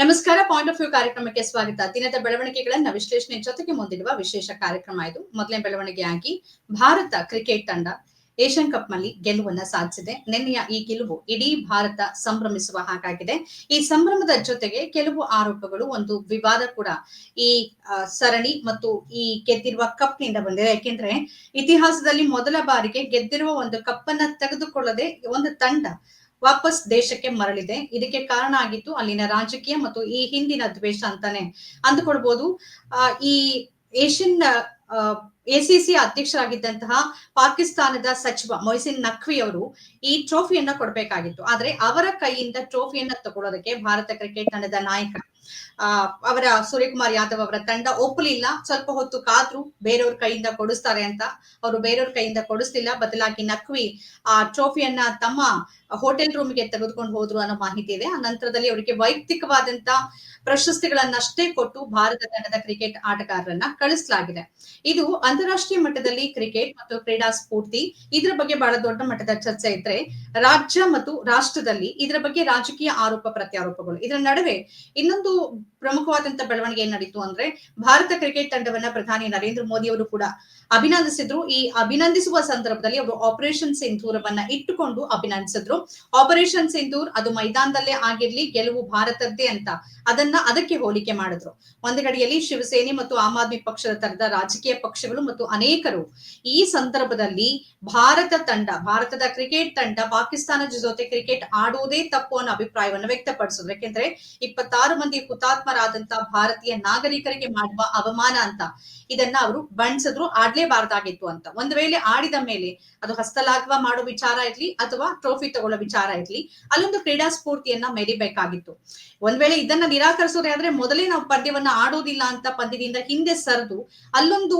ನಮಸ್ಕಾರ point of view ಕಾರ್ಯಕ್ರಮಕ್ಕೆ ಸ್ವಾಗತ. ದಿನದ ಬೆಳವಣಿಗೆಗಳನ್ನ ವಿಶ್ಲೇಷಣೆ ಜೊತೆಗೆ ಮುಂದಿಡುವ ವಿಶೇಷ ಕಾರ್ಯಕ್ರಮ ಇದು. ಮೊದಲನೇ ಬೆಳವಣಿಗೆಯಾಗಿ ಭಾರತ ಕ್ರಿಕೆಟ್ ತಂಡ ಏಷ್ಯನ್ ಕಪ್ನಲ್ಲಿ ಗೆಲುವನ್ನ ಸಾಧಿಸಿದೆ. ನಿನ್ನೆಯ ಈ ಗೆಲುವು ಇಡೀ ಭಾರತ ಸಂಭ್ರಮಿಸುವ ಹಾಗಾಗಿದೆ. ಈ ಸಂಭ್ರಮದ ಜೊತೆಗೆ ಕೆಲವು ಆರೋಪಗಳು, ಒಂದು ವಿವಾದ ಕೂಡ ಈ ಸರಣಿ ಮತ್ತು ಈ ಗೆದ್ದಿರುವ ಕಪ್ನಿಂದ ಬಂದಿದೆ. ಯಾಕೆಂದ್ರೆ ಇತಿಹಾಸದಲ್ಲಿ ಮೊದಲ ಬಾರಿಗೆ ಗೆದ್ದಿರುವ ಒಂದು ಕಪ್ ಅನ್ನ ತೆಗೆದುಕೊಳ್ಳದೆ ಒಂದು ತಂಡ ವಾಪಸ್ ದೇಶಕ್ಕೆ ಮರಳಿದೆ. ಇದಕ್ಕೆ ಕಾರಣ ಆಗಿತ್ತು ಅಲ್ಲಿನ ರಾಜಕೀಯ ಮತ್ತು ಈ ಹಿಂದಿನ ದ್ವೇಷ ಅಂತಾನೆ ಅಂದುಕೊಳ್ಬಹುದು ಆ, ಈ ಏಷ್ಯನ್ ಎಸಿಸಿ ಅಧ್ಯಕ್ಷರಾಗಿದ್ದಂತಹ ಪಾಕಿಸ್ತಾನದ ಸಚಿವ ಮೊಯ್ಸಿನ್ ನಖ್ವಿ ಅವರು ಈ ಟ್ರೋಫಿಯನ್ನ ಕೊಡಬೇಕಾಗಿತ್ತು. ಆದ್ರೆ ಅವರ ಕೈಯಿಂದ ಟ್ರೋಫಿಯನ್ನ ತಗೊಳ್ಳೋದಕ್ಕೆ ಭಾರತ ಕ್ರಿಕೆಟ್ ತಂಡದ ನಾಯಕ ಅವರ ಸೂರ್ಯಕುಮಾರ್ ಯಾದವ್ ಅವರ ತಂಡ ಒಪ್ಪಲಿಲ್ಲ. ಸ್ವಲ್ಪ ಹೊತ್ತು ಕಾದ್ರು ಬೇರೆಯವ್ರ ಕೈಯಿಂದ ಕೊಡಿಸ್ತಾರೆ ಅಂತ. ಅವರು ಬೇರೆಯವ್ರ ಕೈಯಿಂದ ಕೊಡಿಸ್ಲಿಲ್ಲ. ಬದಲಾಗಿ ನಖ್ವಿ ಆ ಟ್ರೋಫಿಯನ್ನ ತಮ್ಮ ಹೋಟೆಲ್ ರೂಮ್ಗೆ ತೆಗೆದುಕೊಂಡು ಹೋದ್ರು ಅನ್ನೋ ಮಾಹಿತಿ ಇದೆ. ಆ ನಂತರದಲ್ಲಿ ಅವರಿಗೆ ವೈಯಕ್ತಿಕವಾದಂತ ಪ್ರಶಸ್ತಿಗಳನ್ನಷ್ಟೇ ಕೊಟ್ಟು ಭಾರತ ತಂಡದ ಕ್ರಿಕೆಟ್ ಆಟಗಾರರನ್ನ ಕಳಿಸಲಾಗಿದೆ. ಇದು ಅಂತಾರಾಷ್ಟ್ರೀಯ ಮಟ್ಟದಲ್ಲಿ ಕ್ರಿಕೆಟ್ ಮತ್ತು ಕ್ರೀಡಾ ಸ್ಫೂರ್ತಿ, ಇದರ ಬಗ್ಗೆ ಬಹಳ ದೊಡ್ಡ ಮಟ್ಟದ ಚರ್ಚೆ ಇದ್ರೆ ರಾಜ್ಯ ಮತ್ತು ರಾಷ್ಟ್ರದಲ್ಲಿ ಇದರ ಬಗ್ಗೆ ರಾಜಕೀಯ ಆರೋಪ ಪ್ರತ್ಯಾರೋಪಗಳು. ಇದರ ನಡುವೆ ಇನ್ನೊಂದು ಪ್ರಮುಖವಾದಂತ ಬೆಳವಣಿಗೆ ಏನ್ ನಡೀತು ಅಂದ್ರೆ ಭಾರತ ಕ್ರಿಕೆಟ್ ತಂಡವನ್ನ ಪ್ರಧಾನಿ ನರೇಂದ್ರ ಮೋದಿ ಅವರು ಕೂಡ ಅಭಿನಂದಿಸಿದ್ರು. ಈ ಅಭಿನಂದಿಸುವ ಸಂದರ್ಭದಲ್ಲಿ ಅವರು ಆಪರೇಷನ್ ಸಿಂಧೂರವನ್ನ ಇಟ್ಟುಕೊಂಡು ಅಭಿನಂದಿಸಿದ್ರು. ಆಪರೇಷನ್ ಸಿಂಧೂರ್ ಅದು ಮೈದಾನದಲ್ಲೇ ಆಗಿರ್ಲಿ, ಗೆಲುವು ಭಾರತದ್ದೇ ಅಂತ. ಅದನ್ನ ಅದಕ್ಕೆ ಹೋಲಿಕೆ ಮಾಡಿದ್ರು. ಒಂದು ಕಡೆಯಲ್ಲಿ ಶಿವಸೇನೆ ಮತ್ತು ಆಮ್ ಆದ್ಮಿ ಪಕ್ಷದ ತರದ ರಾಜಕೀಯ ಪಕ್ಷಗಳು ಮತ್ತು ಅನೇಕರು ಈ ಸಂದರ್ಭದಲ್ಲಿ ಭಾರತ ತಂಡ, ಭಾರತದ ಕ್ರಿಕೆಟ್ ತಂಡ, ಪಾಕಿಸ್ತಾನದ ಜೊತೆ ಕ್ರಿಕೆಟ್ ಆಡುವುದೇ ತಪ್ಪು ಅನ್ನೋ ಅಭಿಪ್ರಾಯವನ್ನು ವ್ಯಕ್ತಪಡಿಸಿದ್ರು. ಯಾಕೆಂದ್ರೆ ಇಪ್ಪತ್ತಾರು ಮಂದಿ ಹುತಾತ್ಮರಾದಂತ ಭಾರತೀಯ ನಾಗರಿಕರಿಗೆ ಮಾಡುವ ಅವಮಾನ ಅಂತ ಇದನ್ನ ಅವರು ಬಣ್ಸಿದ್ರು, ಆಡ್ಲೇಬಾರ್ದಾಗಿತ್ತು ಅಂತ. ಒಂದು ವೇಳೆ ಆಡಿದ ಮೇಲೆ ಅದು ಹಸ್ತಲಾಘವ ಮಾಡೋ ವಿಚಾರ ಇರ್ಲಿ ಅಥವಾ ಟ್ರೋಫಿ ತಗೊಳ್ಳೋ ವಿಚಾರ ಇರ್ಲಿ. ಅಲ್ಲೊಂದು ಕ್ರೀಡಾ ಸ್ಫೂರ್ತಿಯನ್ನ ಮೆರಿಬೇಕಾಗಿತ್ತು. ಒಂದ್ ವೇಳೆ ಇದನ್ನ ನಿರಾಕರಿಸೋದೇ ಆದ್ರೆ ಮೊದಲೇ ನಾವು ಪಂದ್ಯವನ್ನ ಆಡೋದಿಲ್ಲ ಅಂತ ಪಂದ್ಯದಿಂದ ಹಿಂದೆ ಸರಿದು ಅಲ್ಲೊಂದು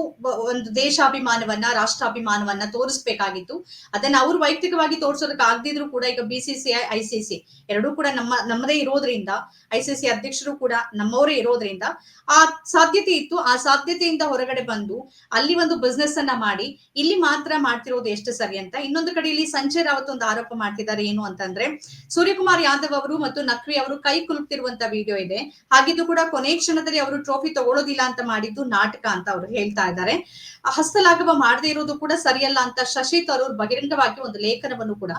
ಒಂದು ದೇಶಾಭಿಮಾನವನ್ನ, ರಾಷ್ಟ್ರಾಭಿಮಾನವನ್ನ ತೋರಿಸ್ಬೇಕಾಗಿತ್ತು. ಅದನ್ನ ಅವ್ರು ವೈಯಕ್ತಿಕವಾಗಿ ತೋರಿಸೋದಕ್ಕೆ ಆಗದಿದ್ರು ಕೂಡ ಈಗ ಬಿಸಿಸಿಐ ಐಸಿಸಿ ಎರಡೂ ಕೂಡ ನಮ್ಮ, ನಮ್ಮದೇ ಇರೋದ್ರಿಂದ ಐಸಿಸಿ ಅಧ್ಯಕ್ಷರು ಕೂಡ ನಮ್ಮವರೇ ಇರೋದ್ರಿಂದ ಆ ಸಾಧ್ಯತೆ ಇತ್ತು. ಆ ಸಾಧ್ಯತೆಯಿಂದ ಹೊರಗಡೆ ಬಂದು ಅಲ್ಲಿ ಒಂದು ಬಿಸ್ನೆಸ್ ಅನ್ನ ಮಾಡಿ, ಇಲ್ಲಿ ಮಾತ್ರ ಮಾಡ್ತಿರೋದು ಎಷ್ಟು ಸರಿ ಅಂತ ಇನ್ನೊಂದು ಕಡೆಯಲ್ಲಿ ಸಂಜಯ್ ರಾವತ್ ಒಂದು ಆರೋಪ ಮಾಡ್ತಿದ್ದಾರೆ. ಏನು ಅಂತಂದ್ರೆ, ಸೂರ್ಯಕುಮಾರ್ ಯಾದವ್ ಅವರು ಮತ್ತು ನಕ್ವಿ ಅವರು ಕೈ ಕುಲುಕ್ತಿರುವಂತ ವಿಡಿಯೋ ಇದೆ. ಹಾಗಿದ್ದು ಕೂಡ ಕೊನೆ ಕ್ಷಣದಲ್ಲಿ ಅವರು ಟ್ರೋಫಿ ತಗೊಳ್ಳೋದಿಲ್ಲ ಅಂತ ಮಾಡಿದ್ದು ನಾಟಕ ಅಂತ ಅವರು ಹೇಳ್ತಾ ಇದ್ದಾರೆ. ಹಸ್ತಲಾಘವ ಮಾಡದೇ ಇರೋದು ಕೂಡ ಸರಿಯಲ್ಲ ಅಂತ ಶಶಿ ತರೂರ್ ಬಹಿರಂಗವಾಗಿ ಒಂದು ಲೇಖನವನ್ನು ಕೂಡ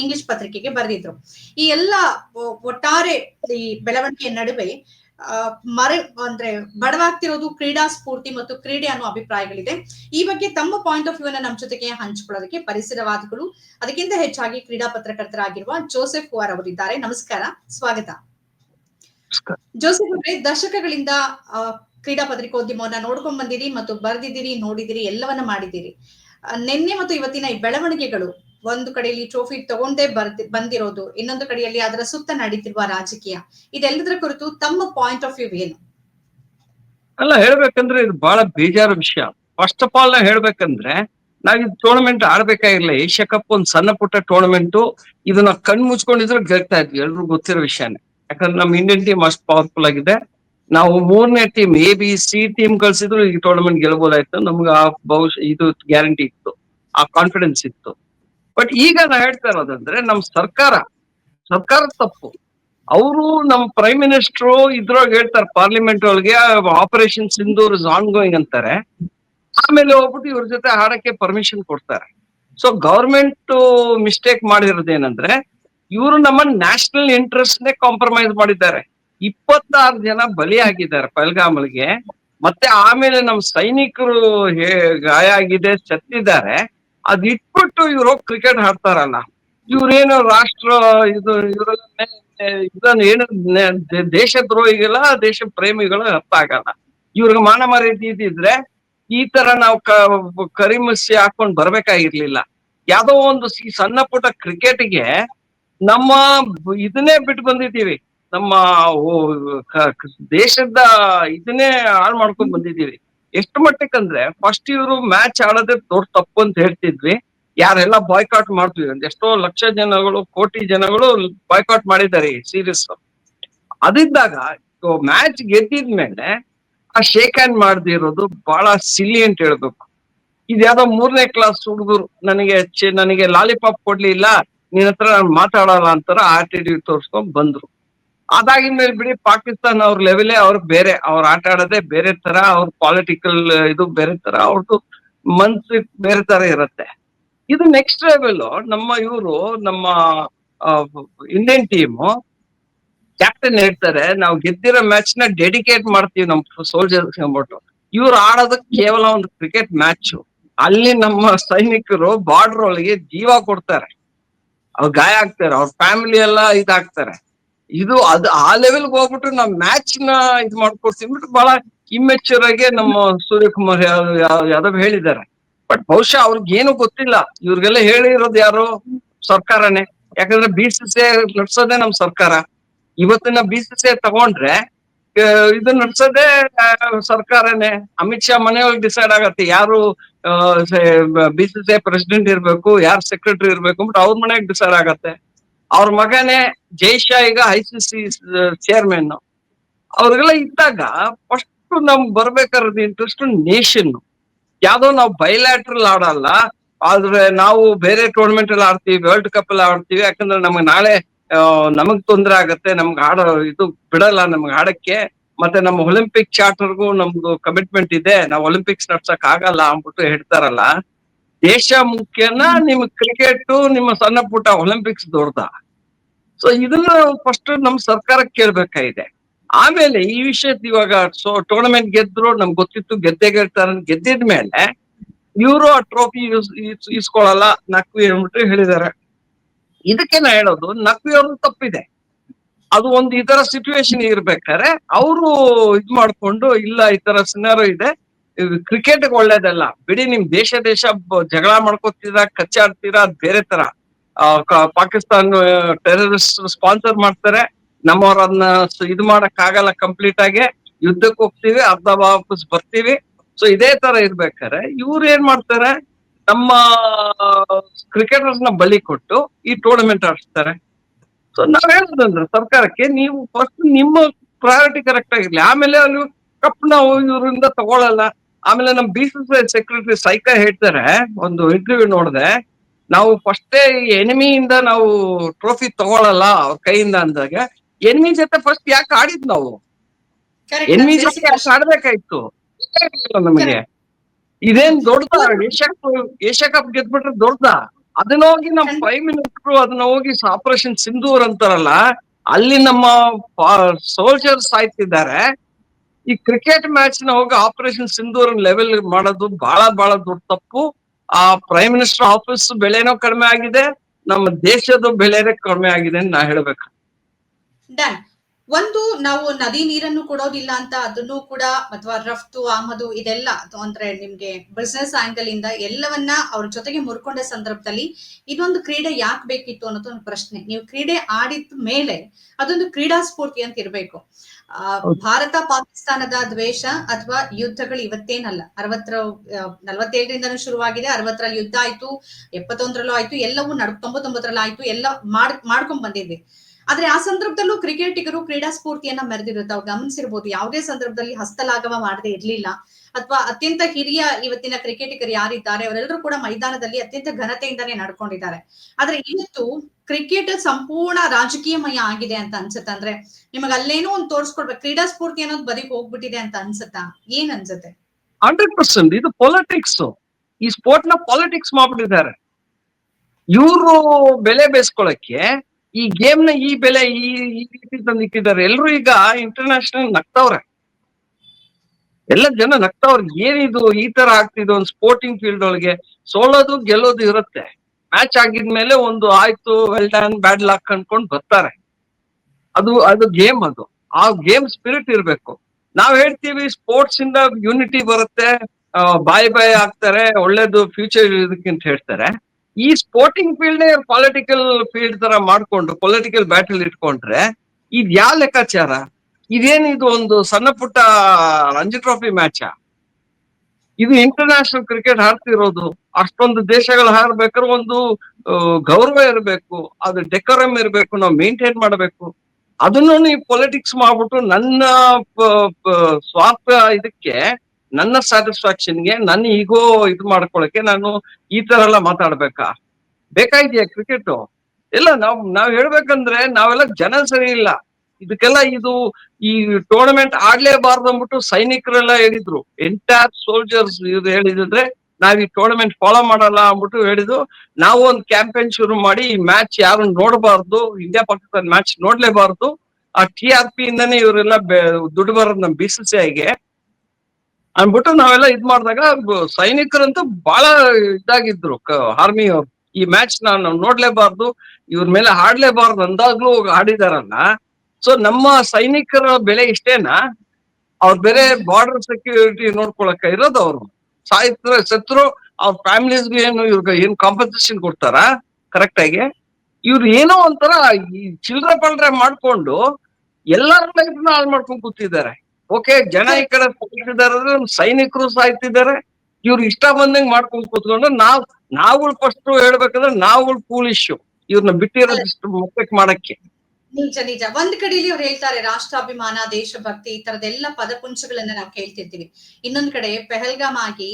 ಇಂಗ್ಲಿಷ್ ಪತ್ರಿಕೆಗೆ ಬರೆದಿದ್ರು. ಈ ಎಲ್ಲ ಒಟ್ಟಾರೆ ಈ ಬೆಳವಣಿಗೆಯ ನಡುವೆ ಮರೆ ಅಂದ್ರೆ ಬಡವಾಗ್ತಿರೋದು ಕ್ರೀಡಾ ಸ್ಫೂರ್ತಿ ಮತ್ತು ಕ್ರೀಡೆ ಅನ್ನೋ ಅಭಿಪ್ರಾಯಗಳಿದೆ. ಈ ಬಗ್ಗೆ ತಮ್ಮ ಪಾಯಿಂಟ್ ಆಫ್ ವ್ಯೂ ಅನ್ನ ನಮ್ಮ ಜೊತೆಗೆ ಹಂಚಿಕೊಳ್ಳೋದಕ್ಕೆ ಪರಿಸರವಾದಿಗಳು ಅದಕ್ಕಿಂತ ಹೆಚ್ಚಾಗಿ ಕ್ರೀಡಾ ಪತ್ರಕರ್ತರಾಗಿರುವ ಜೋಸೆಫ್ ಕುವಾರ್ ಅವರಿದ್ದಾರೆ. ನಮಸ್ಕಾರ ಸ್ವಾಗತ. ಜೋಸೆಫ್ ಅವರೇ ದಶಕಗಳಿಂದ ಕ್ರೀಡಾ ಪತ್ರಿಕೋದ್ಯಮವನ್ನ ನೋಡ್ಕೊಂಡ್ ಬಂದಿರಿ ಮತ್ತು ಬರ್ದಿದ್ದೀರಿ ನೋಡಿದಿರಿ ಎಲ್ಲವನ್ನ ಮಾಡಿದ್ದೀರಿ. ಆ, ನಿನ್ನೆ ಮತ್ತು ಇವತ್ತಿನ ಈ ಬೆಳವಣಿಗೆಗಳು ಒಂದು ಕಡೆಯಲ್ಲಿ ಟ್ರೋಫಿ ತಗೊಂಡೇ ಬಂದಿರೋದು, ಇನ್ನೊಂದು ಕಡೆಯಲ್ಲಿ ಅದರ ಸುತ್ತ ನಡೀತಿರುವ ರಾಜಕೀಯ. ಇದೆಲ್ಲದರ ಕುರಿತು ತಮ್ಮ ಪಾಯಿಂಟ್ ಆಫ್ ವ್ಯೂ ಏನು? ಅಲ್ಲ, ಹೇಳ್ಬೇಕಂದ್ರೆ ಇದು ಬಹಳ ಬೇಜಾರು ವಿಷಯ. ಫಸ್ಟ್ ಆಫ್ ಆಲ್ ಹೇಳ್ಬೇಕಂದ್ರೆ, ನಾವ್ ಇದು ಟೂರ್ನಮೆಂಟ್ ಆಡ್ಬೇಕಾಗಿರ್ಲಿಲ್ಲ ಏಷ್ಯಾ ಕಪ್ ಒಂದ್ ಸಣ್ಣ ಪುಟ್ಟ ಟೂರ್ನಮೆಂಟ್ ಇದನ್ನ ಕಣ್ ಮುಚ್ಕೊಂಡಿದ್ರೆ ಗೆಲ್ತಾ ಇದ್ವಿ, ಎಲ್ರಿಗೂ ಗೊತ್ತಿರೋ ವಿಷಯನೇ. ಯಾಕಂದ್ರೆ ನಮ್ ಇಂಡಿಯನ್ ಟೀಮ್ ಅಷ್ಟು ಪವರ್ಫುಲ್ ಆಗಿದೆ. ನಾವು ಮೂರನೇ team A B C team ಕಳ್ಸಿದ್ರು ಈ ಟೂರ್ನಮೆಂಟ್ ಗೆಲ್ಬೋದಾಯ್ತು. ನಮ್ಗೆ ಆ ಬಹುಶಃ ಇದು ಗ್ಯಾರಂಟಿ ಇತ್ತು. ಆ ಕಾನ್ಫಿಡೆನ್ಸ್ ಇತ್ತು. ಬಟ್ ಈಗ ನಾ ಹೇಳ್ತಾ ಇರೋದಂದ್ರೆ ನಮ್ ಸರ್ಕಾರ ಸರ್ಕಾರ ತಪ್ಪು. ಅವರು ನಮ್ ಪ್ರೈಮ್ ಮಿನಿಸ್ಟರ್ ಇದ್ರೊಳಗೆ ಹೇಳ್ತಾರೆ ಪಾರ್ಲಿಮೆಂಟ್ ಒಳಗೆ operation Sindoor is on going ಅಂತಾರೆ. ಆಮೇಲೆ ಹೋಗ್ಬಿಟ್ಟು ಇವ್ರ ಜೊತೆ ಆಡಕ್ಕೆ ಪರ್ಮಿಷನ್ ಕೊಡ್ತಾರೆ. ಸೊ ಗವರ್ಮೆಂಟ್ ಮಿಸ್ಟೇಕ್ ಮಾಡಿರೋದೇನಂದ್ರೆ, ಇವರು ನಮ್ಮ ನ್ಯಾಷನಲ್ ಇಂಟ್ರೆಸ್ಟ್ ನೇ ಕಾಂಪ್ರಮೈಸ್ ಮಾಡಿದ್ದಾರೆ. ಇಪ್ಪತ್ತಾರು ಜನ ಬಲಿ ಆಗಿದ್ದಾರೆ ಪಲ್ಗಾಮಲ್ಗೆ ಮತ್ತೆ ಆಮೇಲೆ ನಮ್ಮ ಸೈನಿಕರು ಗಾಯ ಆಗಿದೆ, ಸತ್ತಿದ್ದಾರೆ. ಅದ್ ಇಟ್ಬಿಟ್ಟು ಇವ್ರು ಕ್ರಿಕೆಟ್ ಆಡ್ತಾರಲ್ಲ. ಇವ್ರೇನು ರಾಷ್ಟ್ರ, ಇದು ಇವ್ರ ಇದನ್ನ ಏನು ದೇಶ ದ್ರೋಹಿಗಳ ದೇಶ ಪ್ರೇಮಿಗಳ ಅರ್ಥ ಆಗಲ್ಲ ಇವ್ರಿಗೆ ಮಾನ ಮರ್ಯಾದೆ ಇದ್ದಿದ್ರೆ ಈ ತರ ನಾವು ಕರಿಮಸಿ ಹಾಕೊಂಡ್ ಬರ್ಬೇಕಾಗಿರ್ಲಿಲ್ಲ. ಯಾವ್ದೋ ಒಂದು ಈ ಸಣ್ಣ ಪುಟ್ಟ ಕ್ರಿಕೆಟ್ಗೆ ನಮ್ಮ ಇದನ್ನೇ ಬಿಟ್ಟು ಬಂದಿದ್ದೀವಿ. ನಮ್ಮ ದೇಶದ ಇದನ್ನೇ ಹಾಳು ಮಾಡ್ಕೊಂಡ್ ಬಂದಿದ್ದೀವಿ. ಎಷ್ಟು ಮಟ್ಟಕ್ಕಂದ್ರೆ ಫಸ್ಟ್ ಇವರು ಮ್ಯಾಚ್ ಆಡೋದೇ ದೊಡ್ಡ ತಪ್ಪು ಅಂತ ಹೇಳ್ತಿದ್ವಿ. ಯಾರೆಲ್ಲ ಬಾಯ್ಕಾಟ್ ಮಾಡ್ತೀವಿ ಅಂತ ಎಷ್ಟೋ ಲಕ್ಷ ಜನಗಳು, ಕೋಟಿ ಜನಗಳು ಬಾಯ್ಕಾಟ್ ಮಾಡಿದ್ದಾರೆ ಈ ಸೀರೀಸ್ ಅದಿದ್ದಾಗ ಮ್ಯಾಚ್ ಗೆದ್ದಿದ್ಮೇಲೆ ಆ ಶೇಕ್ ಹ್ಯಾಂಡ್ ಮಾಡದಿರೋದು ಬಹಳ ಸಿಲಿ ಅಂತ ಹೇಳ್ಬೇಕು. ಇದ್ಯಾವ್ದೋ ಮೂರನೇ ಕ್ಲಾಸ್ ಹುಡುಗರು, ನನಗೆ ನನಗೆ ಲಾಲಿಪಾಪ್ ಕೊಡ್ಲಿಲ್ಲ ನಿನ್ನ ಹತ್ರ ನಾನು ಮಾತಾಡಲ್ಲ ಅಂತಾರ ಆಟಿಟ್ಯೂಡ್ ತೋರಿಸ್ಕೊಂಡ್ ಬಂದ್ರು. ಅದಾಗಿನ ಮೇಲೆ ಬಿಡಿ ಪಾಕಿಸ್ತಾನ ಅವ್ರ ಲೆವೆಲೇ ಅವ್ರ ಬೇರೆ, ಅವ್ರ ಆಟ ಆಡೋದೇ ಬೇರೆ ತರ, ಅವ್ರ ಪಾಲಿಟಿಕಲ್ ಇದು ಬೇರೆ ತರ ಅವ್ರದ್ದು ಮನ್ಸು ಬೇರೆ ತರ ಇರುತ್ತೆ. ಇದು ನೆಕ್ಸ್ಟ್ ಲೆವೆಲ್ ನಮ್ಮ ಇವರು, ನಮ್ಮ ಇಂಡಿಯನ್ ಟೀಮು ಕ್ಯಾಪ್ಟನ್ ಹೇಳ್ತಾರೆ, ನಾವು ಗೆದ್ದಿರೋ ಮ್ಯಾಚ್ನ ಡೆಡಿಕೇಟ್ ಮಾಡ್ತೀವಿ ನಮ್ ಸೋಲ್ಜರ್ಸ್ ಅಂದ್ಬಿಟ್ಟು. ಇವ್ರು ಆಡೋದಕ್ಕೆ ಕೇವಲ ಒಂದು ಕ್ರಿಕೆಟ್ ಮ್ಯಾಚ್ ಅಲ್ಲಿ ನಮ್ಮ ಸೈನಿಕರು ಬಾರ್ಡರ್ ಒಳಗೆ ಜೀವ ಕೊಡ್ತಾರೆ. ಅವ್ರು ಗಾಯ ಆಗ್ತಾರೆ, ಅವ್ರ ಫ್ಯಾಮಿಲಿ ಎಲ್ಲ ಇದಾಗ್ತಾರೆ. ಇದು ಅದು ಆ ಲೆವೆಲ್ಗೆ ಹೋಗ್ಬಿಟ್ಟು ನಾವ್ ಮ್ಯಾಚ್ನ ಇದ್ ಮಾಡ್ಕೊಡ್ತೀವಿ ಬಿಟ್ಟು ಬಹಳ ಇಮ್ಮೆಚೂರ್ ಆಗಿ ನಮ್ಮ ಸೂರ್ಯಕುಮಾರ್ ಯಾದವ್ ಹೇಳಿದ್ದಾರೆ. ಬಟ್ ಬಹುಶಃ ಅವ್ರಿಗೆ ಏನು ಗೊತ್ತಿಲ್ಲ. ಇವ್ರಿಗೆಲ್ಲ ಹೇಳಿರೋದು ಯಾರು? ಸರ್ಕಾರನೇ. ಯಾಕಂದ್ರೆ ಬಿ ಸಿ ಸಿ ನಡ್ಸೋದೇ ನಮ್ ಸರ್ಕಾರ. ಇವತ್ತಿನ ಬಿ ಸಿ ಸಿ ತಗೊಂಡ್ರೆ ಇದು ನಡ್ಸೋದೇ ಸರ್ಕಾರನೇ. ಅಮಿತ್ ಶಾ ಮನೆಯೊಳಗೆ ಡಿಸೈಡ್ ಆಗತ್ತೆ. ಯಾರು ಬಿ ಸಿ ಸಿ ಪ್ರೆಸಿಡೆಂಟ್ ಇರ್ಬೇಕು, ಯಾರು ಸೆಕ್ರೆಟರಿ ಇರ್ಬೇಕು, ಅಂದ್ಬಿಟ್ಟು ಅವ್ರ ಮನೆಗೆ ಡಿಸೈಡ್ ಆಗತ್ತೆ. ಅವ್ರ ಮಗನೇ ಜೈಶಾ ಈಗ ಐ ಸಿ ಚೇರ್ಮನ್ ಅವ್ರಿಗೆಲ್ಲ ಇದ್ದಾಗ ಫಸ್ಟ್ ನಮ್ಗೆ ಬರ್ಬೇಕಾರದ ಇಂಟ್ರೆಸ್ಟ್ ನೇಷನ್ ಯಾವ್ದೋ ನಾವು ಬೈಲ್ಯಾಟ್ರಲ್ ಆಡಲ್ಲ, ಆದ್ರೆ ನಾವು ಬೇರೆ ಟೂರ್ನಮೆಂಟ್ ಅಲ್ಲಿ ಆಡ್ತೀವಿ ವರ್ಲ್ಡ್ ಕಪ್ ಅಲ್ಲಿ ಆಡ್ತೀವಿ, ಯಾಕಂದ್ರೆ ನಮ್ಗೆ ನಾಳೆ ನಮಗ್ ತೊಂದ್ರೆ ಆಗತ್ತೆ, ನಮ್ಗೆ ಆಡೋ, ಇದು ಬಿಡಲ್ಲ ನಮ್ಗೆ ಆಡಕ್ಕೆ. ಮತ್ತೆ ನಮ್ಮ ಒಲಿಂಪಿಕ್ ಚಾರ್ಟರ್ಗೂ ನಮ್ದು ಕಮಿಟ್ಮೆಂಟ್ ಇದೆ, ನಾವು ಒಲಿಂಪಿಕ್ಸ್ ನಡ್ಸಕ್ ಆಗಲ್ಲ ಅಂದ್ಬಿಟ್ಟು ಹೇಳ್ತಾರಲ್ಲ. ದೇಶ ಮುಖ್ಯನ ನಿಮ್ ಕ್ರಿಕೆಟ್ ನಿಮ್ಮ ಸಣ್ಣ ಪುಟ್ಟ ಒಲಿಂಪಿಕ್ಸ್ ದೊಡ್ಡದ? ಸೊ ಇದನ್ನ ಫಸ್ಟ್ ನಮ್ ಸರ್ಕಾರಕ್ಕೆ ಕೇಳ್ಬೇಕಾಗಿದೆ. ಆಮೇಲೆ ಈ ವಿಷಯದ ಇವಾಗ ಸೊ ಟೂರ್ನಮೆಂಟ್ ಗೆದ್ರು, ನಮ್ಗೆ ಗೊತ್ತಿತ್ತು ಗೆದ್ದೆ ಗೆಲ್ತಾರೆ ಗೆದ್ದಿದ್ಮೇಲೆ ಇವರು ಆ ಟ್ರೋಫಿ ಇಸ್ಕೊಳಲ್ಲ, ನಕ್ವಿ ಅಂದ್ಬಿಟ್ಟು ಹೇಳಿದ್ದಾರೆ ಇದಕ್ಕೆ ನಾ ಹೇಳೋದು, ನಕ್ವಿ ಅವ್ರದ್ದು ತಪ್ಪಿದೆ. ಅದು ಒಂದು ಈ ತರ ಸಿಚುವೇಶನ್ ಇರ್ಬೇಕಾದ್ರೆ ಅವರು ಇದ್ ಮಾಡ್ಕೊಂಡು, ಇಲ್ಲ ಈ ತರ ಸಿನಾರೋ ಇದೆ ಕ್ರಿಕೆಟ್ ಒಳ್ಳೇದಲ್ಲ, ಬಿಡಿ ನಿಮ್ ದೇಶ ದೇಶ ಜಗಳ ಮಾಡ್ಕೋತೀರಾ, ಕಚ್ಚಾಡ್ತೀರಾ ಬೇರೆ ತರ. ಪಾಕಿಸ್ತಾನ್ ಟೆರರಿಸ್ಟ್ ಸ್ಪಾನ್ಸರ್ ಮಾಡ್ತಾರೆ. ನಮ್ಮವ್ರ ಅದನ್ನ ಇದು ಮಾಡಕ್ ಆಗಲ್ಲ ಕಂಪ್ಲೀಟ್ ಆಗಿ. ಯುದ್ಧಕ್ಕೆ ಹೋಗ್ತೀವಿ, ಅರ್ಧ ವಾಪಸ್ ಬರ್ತೀವಿ. ಸೊ ಇದೇ ತರ ಇರ್ಬೇಕಾರೆ ಇವ್ರು ಏನ್ ಮಾಡ್ತಾರೆ, ನಮ್ಮ ಕ್ರಿಕೆಟರ್ಸ್ನ ಬಲಿ ಕೊಟ್ಟು ಈ ಟೂರ್ನಮೆಂಟ್ ಆಡಿಸ್ತಾರೆ. ಸೊ ನಾವ್ ಹೇಳೋದಂದ್ರೆ, ಸರ್ಕಾರಕ್ಕೆ ನೀವು ಫಸ್ಟ್ ನಿಮ್ಮ ಪ್ರಯಾರಿಟಿ ಕರೆಕ್ಟ್ ಆಗಿರ್ಲಿ. ಆಮೇಲೆ ಅಲ್ಲಿ ಕಪ್ ನಾವು ಇವರಿಂದ ತಗೊಳಲ್ಲ. ಆಮೇಲೆ ನಮ್ ಬಿ ಸೆಕ್ರೆಟರಿ ಸೈಕಾ ಹೇಳ್ತಾರೆ, ಒಂದು ಇಂಟರ್ವ್ಯೂ ನೋಡಿದೆ. ನಾವು ಫಸ್ಟೇ ಎನಿಮಿಯಿಂದ ನಾವು ಟ್ರೋಫಿ ತಗೊಳಲ್ಲ ಅವ್ರ ಕೈಯಿಂದ ಅಂದಾಗ ಎನಿಮಿ ಜೊತೆ ಫಸ್ಟ್ ಯಾಕೆ ಆಡಿದ್ ನಾವು. ಎನಿಮಿ ಜೊತೆ ಆಡ್ಬೇಕಾಯ್ತು? ನಮಗೆ. ಇದೇನ್ ದೊಡ್ಡದ ಏಷ್ಯಾ ಏಷ್ಯಾ ಕಪ್ ಗೆದ್ಬಿಟ್ರೆ ದೊಡ್ಡದ ಅದನ್ನ ಹೋಗಿ ನಮ್ ಪ್ರೈಮ್ ಮಿನಿಸ್ಟರ್ ಅದನ್ನ ಹೋಗಿ ಆಪರೇಷನ್ ಸಿಂಧೂರ್ ಅಂತಾರಲ್ಲ ಅಲ್ಲಿ ನಮ್ಮ ಸೋಲ್ಜರ್ಸ್ ಸಾಯ್ತಿದ್ದಾರೆ. ಈ ಕ್ರಿಕೆಟ್ ಮ್ಯಾಚ್ನ ಹೋಗಿ ಆಪರೇಷನ್ ಸಿಂಧೂರ್ ಲೆವೆಲ್ ಮಾಡೋದು ಬಹಳ ಬಹಳ ದೊಡ್ಡ ತಪ್ಪು. ಆ ಪ್ರೈಮ್ ಮಿನಿಸ್ಟರ್ ಆಫೀಸ್ ಬೆಲೆನೋ ಕಡಿಮೆ ಆಗಿದೆ, ನಮ್ಮ ದೇಶದ ಬೆಲೆನೇ ಕಡಿಮೆ ಆಗಿದೆ ಅಂತ ನಾ ಹೇಳ್ಬೇಕು. ಒಂದು ನಾವು ನದಿ ನೀರನ್ನು ಕೊಡೋದಿಲ್ಲ ಅಂತ ಅದನ್ನು ಕೂಡ ಅಥವಾ ರಫ್ತು ಆಮದು ಇದೆಲ್ಲ ಅದು ಅಂದ್ರೆ ನಿಮ್ಗೆ ಬಿಸ್ನೆಸ್ ಆಂಗಲ್ ಇಂದ ಎಲ್ಲವನ್ನ ಅವ್ರ ಜೊತೆಗೆ ಮುರ್ಕೊಂಡ ಸಂದರ್ಭದಲ್ಲಿ ಇದೊಂದು ಕ್ರೀಡೆ ಯಾಕೆ ಬೇಕಿತ್ತು ಅನ್ನೋದು ಒಂದು ಪ್ರಶ್ನೆ. ನೀವು ಕ್ರೀಡೆ ಆಡಿದ ಮೇಲೆ ಅದೊಂದು ಕ್ರೀಡಾ ಸ್ಫೂರ್ತಿ ಅಂತ ಇರ್ಬೇಕು. ಆ, ಭಾರತ ಪಾಕಿಸ್ತಾನದ ದ್ವೇಷ ಅಥವಾ ಯುದ್ಧಗಳು ಇವತ್ತೇನಲ್ಲ. ಅರವತ್ತರ ನಲವತ್ತೇಳರಿಂದನೂ ಶುರುವಾಗಿದೆ ಅರವತ್ತರಲ್ಲಿ ಯುದ್ಧ ಆಯ್ತು ಎಪ್ಪತ್ತೊಂದರಲ್ಲೂ ಆಯ್ತು ಎಲ್ಲವೂ ನಡ್ ತೊಂಬತ್ತೊಂಬತ್ತರಲ್ಲಿ ಆಯ್ತು ಎಲ್ಲ ಮಾಡ್ ಮಾಡ್ಕೊಂಡ್ ಬಂದಿದ್ವಿ. ಆದ್ರೆ ಆ ಸಂದರ್ಭದಲ್ಲೂ ಕ್ರಿಕೆಟಿಗರು ಕ್ರೀಡಾ ಸ್ಫೂರ್ತಿಯನ್ನ ಮೆರೆದಿರುತ್ತೆ ಅವ್ರು ಗಮನಿಸಿರ್ಬೋದು. ಯಾವುದೇ ಸಂದರ್ಭದಲ್ಲಿ ಹಸ್ತಲಾಘವ ಮಾಡದೆ ಇರ್ಲಿಲ್ಲ. ಅಥವಾ ಅತ್ಯಂತ ಹಿರಿಯ ಇವತ್ತಿನ ಕ್ರಿಕೆಟಿಗರು ಯಾರಿದ್ದಾರೆ, ಅವರೆಲ್ಲರೂ ಕೂಡ ಮೈದಾನದಲ್ಲಿ ಅತ್ಯಂತ ಘನತೆಯಿಂದಾನೇ ನಡ್ಕೊಂಡಿದ್ದಾರೆ. ಆದ್ರೆ ಇವತ್ತು ಕ್ರಿಕೆಟ್ ಸಂಪೂರ್ಣ ರಾಜಕೀಯಮಯ ಆಗಿದೆ ಅಂತ ಅನ್ಸುತ್ತೆ. ಅಂದ್ರೆ ನಿಮಗೆ ಅಲ್ಲೇನೋ ಒಂದು ತೋರಿಸ್ಕೊಡ್ಬೇಕು, ಕ್ರೀಡಾ ಸ್ಫೂರ್ತಿ ಅನ್ನೋದು ಬದಿಗೆ ಹೋಗ್ಬಿಟ್ಟಿದೆ ಅಂತ ಅನ್ಸುತ್ತಾ? ಏನ್ ಅನ್ಸುತ್ತೆ? Hundred percent. ಇದು ಪೊಲಿಟಿಕ್ಸ್ ಈ ಸ್ಪೋರ್ಟ್ನ ಪಾಲಿಟಿಕ್ಸ್ ಮಾಡ್ಬಿಟ್ಟಿದ್ದಾರೆ. ಇವರು ಬೆಲೆ ಬೇಯಿಸ್ಕೊಳಕ್ಕೆ ಈ ಗೇಮ್ನ ಈ ಬೆಲೆ ಈ ಈ ರೀತಿ ತಂದಿಕ್ಕಿದ್ದಾರೆ ಎಲ್ರು ಈಗ ಇಂಟರ್ನ್ಯಾಷನಲ್ ನಗ್ತವ್ರೆ. ಎಲ್ಲ ಜನ ನಗ್ತವ್ರೆ. ಏನಿದು ಈ ತರ ಆಗ್ತಿದೆ ಒಂದು ಸ್ಪೋರ್ಟಿಂಗ್ ಫೀಲ್ಡ್ ಒಳಗೆ? ಸೋಲೋದು, ಗೆಲ್ಲೋದು ಇರುತ್ತೆ. ಮ್ಯಾಚ್ ಆಗಿದ್ಮೇಲೆ ಒಂದು ಆಯ್ತು ವೆಲ್ ಡನ್ ಬ್ಯಾಡ್ ಲಾಕ್ ಅನ್ಕೊಂಡ್ ಬರ್ತಾರೆ. ಅದು ಅದು ಗೇಮ್ ಅದು. ಆ ಗೇಮ್ ಸ್ಪಿರಿಟ್ ಇರ್ಬೇಕು. ನಾವ್ ಹೇಳ್ತೀವಿ ಸ್ಪೋರ್ಟ್ಸ್ ಇಂದ ಯೂನಿಟಿ ಬರುತ್ತೆ. ಬಾಯ್ ಬಾಯ್ ಆಗ್ತಾರೆ. ಒಳ್ಳೇದು ಫ್ಯೂಚರ್ ಇದಕ್ಕಿಂತ ಹೇಳ್ತಾರೆ. ಈ ಸ್ಪೋರ್ಟಿಂಗ್ ಫೀಲ್ಡ್ ಪೊಲಿಟಿಕಲ್ ಫೀಲ್ಡ್ ತರ ಮಾಡ್ಕೊಂಡು ಪೊಲಿಟಿಕಲ್ ಬ್ಯಾಟಲ್ ಇಟ್ಕೊಂಡ್ರೆ ಇದ್ ಯಾವ ಲೆಕ್ಕಾಚಾರ? ಇದೇನಿದು ಒಂದು ಸಣ್ಣ ಪುಟ್ಟ ರಂಜಿ ಟ್ರೋಫಿ ಮ್ಯಾಚ ಇದು ಇಂಟರ್ನ್ಯಾಷನಲ್ ಕ್ರಿಕೆಟ್ ಆಡ್ತಿರೋದು ಅಷ್ಟೊಂದು ದೇಶಗಳು ಹಾರ್ಬೇಕಾದ್ರೆ ಒಂದು ಗೌರವ ಇರಬೇಕು, ಅದು ಡೆಕೋರಮ್ ಇರಬೇಕು, ನಾವು ಮೇಂಟೈನ್ ಮಾಡಬೇಕು. ಅದನ್ನು ನೀವು ಪೊಲಿಟಿಕ್ಸ್ ಮಾಡ್ಬಿಟ್ಟು ನನ್ನ ಸ್ವಾರ್ಥ ಇದಕ್ಕೆ ನನ್ನ ಸ್ಯಾಟಿಸ್ಫ್ಯಾಕ್ಷನ್ಗೆ ನನ್ನ ಈಗೋ ಇದು ಮಾಡ್ಕೊಳಕ್ಕೆ ನಾನು ಈ ತರ ಎಲ್ಲ ಮಾತಾಡ್ಬೇಕಾ? ಬೇಕಾಗಿದೆಯಾ ಕ್ರಿಕೆಟ್ ಇಲ್ಲ, ನಾವ್ ನಾವ್ ಹೇಳ್ಬೇಕಂದ್ರೆ ನಾವೆಲ್ಲ ಜನ ಸರಿ ಇಲ್ಲ. ಇದಕ್ಕೆಲ್ಲ ಇದು ಈ ಟೂರ್ನಮೆಂಟ್ ಆಡ್ಲೇಬಾರ್ದು ಅಂದ್ಬಿಟ್ಟು ಸೈನಿಕರೆಲ್ಲ ಹೇಳಿದ್ರು. ಎಂಟೈರ್ ಸೋಲ್ಜರ್ಸ್ ಇದು ಹೇಳಿದ್ರೆ ನಾವ್ ಈ ಟೂರ್ನಮೆಂಟ್ ಫಾಲೋ ಮಾಡಲ್ಲ ಅಂದ್ಬಿಟ್ಟು ಹೇಳಿದ್ರು. ನಾವು ಒಂದು ಕ್ಯಾಂಪೇನ್ ಶುರು ಮಾಡಿ ಈ ಮ್ಯಾಚ್ ಯಾರು ನೋಡಬಾರ್ದು ಇಂಡಿಯಾ ಪಾಕಿಸ್ತಾನ ಮ್ಯಾಚ್ ನೋಡ್ಲೇಬಾರ್ದು. ಆ ಟಿ ಆರ್ ಪಿ ಇಂದಾನೆ ಇವರೆಲ್ಲ ದುಡ್ಡು ಬರೋದು ನಮ್ ಬಿ ಸಿ ಸಿ ಅನ್ಬಿಟ್ಟು ನಾವೆಲ್ಲ ಇದ್ ಮಾಡಿದಾಗ ಸೈನಿಕರಂತೂ ಬಹಳ ಇದಾಗಿದ್ರು. ಆರ್ಮಿ ಈ ಮ್ಯಾಚ್ ನಾನು ನೋಡ್ಲೇಬಾರ್ದು, ಇವ್ರ ಮೇಲೆ ಹಾಡ್ಲೇಬಾರ್ದು ಅಂದಾಗ್ಲೂ ಹಾಡಿದಾರಲ್ಲ ಸೊ ನಮ್ಮ ಸೈನಿಕರ ಬೆಲೆ ಇಷ್ಟೇನಾ? ಅವ್ರ ಬೇರೆ ಬಾರ್ಡರ್ ಸೆಕ್ಯೂರಿಟಿ ನೋಡ್ಕೊಳಕ ಇರೋದು ಅವ್ರು. ಸಾಯಿತ್ರ ಸತ್ರು ಅವ್ರ ಫ್ಯಾಮಿಲೀಸ್ಗೆ ಏನು ಇವ್ರಿಗೆ ಏನ್ ಕಾಂಪನ್ಸೇಷನ್ ಕೊಡ್ತಾರ? ಕರೆಕ್ಟ್ ಆಗಿ? ಇವ್ರು ಏನೋ ಒಂಥರ ಈ ಚಿಲ್ಡ್ರ ಪಲ್ಡ್ರೆ ಮಾಡ್ಕೊಂಡು ಎಲ್ಲರ ಲೈಫ್ ಹಾಳು ಮಾಡ್ಕೊಂಡು ಕೂತಿದ್ದಾರೆ. ಓಕೆ, ಜನ ಈ ಕಡೆ ಸಾಯ್ತಿದ್ದಾರೆ ಸೈನಿಕರು ಸಾಯ್ತಿದ್ದಾರೆ ಇವ್ರು ಇಷ್ಟ ಬಂದಂಗೆ ಮಾಡ್ಕೊಂಡು ಕೂತ್ಕೊಂಡು ನಾವ್ ನಾವುಗಳು ಫಸ್ಟ್ ಹೇಳ್ಬೇಕಂದ್ರೆ ನಾವುಗಳು ಫೂಲಿಶ್ ಇವ್ರನ್ನ ಬಿಟ್ಟಿರೋದಿಷ್ಟು ಮುಖ್ಯಕ್ಕೆ ಮಾಡಕ್ಕೆ. ನಿಜ ನಿಜ. ಒಂದ್ ಕಡೆಯಲ್ಲಿ ಅವ್ರು ಹೇಳ್ತಾರೆ, ರಾಷ್ಟ್ರಾಭಿಮಾನ, ದೇಶಭಕ್ತಿ, ಈ ತರದೆಲ್ಲ ಪದಪುಂಜಗಳನ್ನ ನಾವು ಕೇಳ್ತಿರ್ತೀವಿ. ಇನ್ನೊಂದ್ ಕಡೆ ಪೆಹಲ್ಗಾಮ್ ಆಗಿ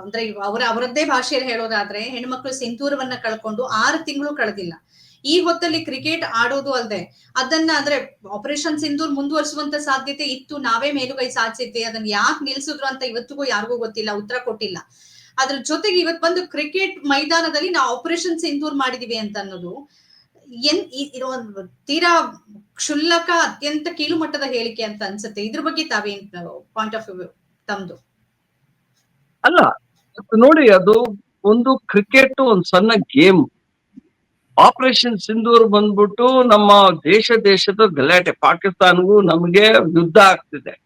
ಅಂದ್ರೆ ಅವರ, ಅವರದ್ದೇ ಭಾಷೆಯಲ್ಲಿ ಹೇಳೋದಾದ್ರೆ ಹೆಣ್ಮಕ್ಳು ಸಿಂಧೂರವನ್ನ ಕಳ್ಕೊಂಡು ಆರು ತಿಂಗಳು ಕಳೆದಿಲ್ಲ. ಈ ಹೊತ್ತಲ್ಲಿ ಕ್ರಿಕೆಟ್ ಆಡೋದು ಅಲ್ಲದೆ ಅದನ್ನ ಅಂದ್ರೆ ಆಪರೇಷನ್ ಸಿಂಧೂರ್ ಮುಂದುವರಿಸುವಂತ ಸಾಧ್ಯತೆ ಇತ್ತು, ನಾವೇ ಮೇಲುಗೈ ಸಾಧಿಸಿದ್ದೆ ಅದನ್ನ ಯಾಕೆ ನಿಲ್ಸಿದ್ರು ಅಂತ ಇವತ್ತಿಗೂ ಯಾರಿಗೂ ಗೊತ್ತಿಲ್ಲ, ಉತ್ತರ ಕೊಟ್ಟಿಲ್ಲ. ಅದ್ರ ಜೊತೆಗೆ ಇವತ್ ಬಂದು ಕ್ರಿಕೆಟ್ ಮೈದಾನದಲ್ಲಿ ನಾವು ಆಪರೇಷನ್ ಸಿಂಧೂರ್ ಮಾಡಿದೀವಿ ಅಂತ ಅನ್ನೋದು, ಎನ್ ತೀರಾ ಕ್ಷುಲ್ಲಕ, ಅತ್ಯಂತ ಕೀಳು ಮಟ್ಟದ ಹೇಳಿಕೆ ಅಂತ ಅನ್ಸುತ್ತೆ. ಇದ್ರ ಬಗ್ಗೆ ತಾವೇನ್ ಪಾಯಿಂಟ್ ಆಫ್ ವ್ಯೂ ತಮ್ದು? ಅಲ್ಲ ನೋಡಿ, ಅದು ಒಂದು ಕ್ರಿಕೆಟ್ ಒಂದು ಸಣ್ಣ ಗೇಮ್. ಆಪರೇಷನ್ ಸಿಂಧೂರ್ ಬಂದ್ಬಿಟ್ಟು ನಮ್ಮ ದೇಶ, ದೇಶದ ಗಲಾಟೆ. ಪಾಕಿಸ್ತಾನ್ಗೂ ನಮಗೆ ಯುದ್ಧ ಆಗ್ತಿದೆ.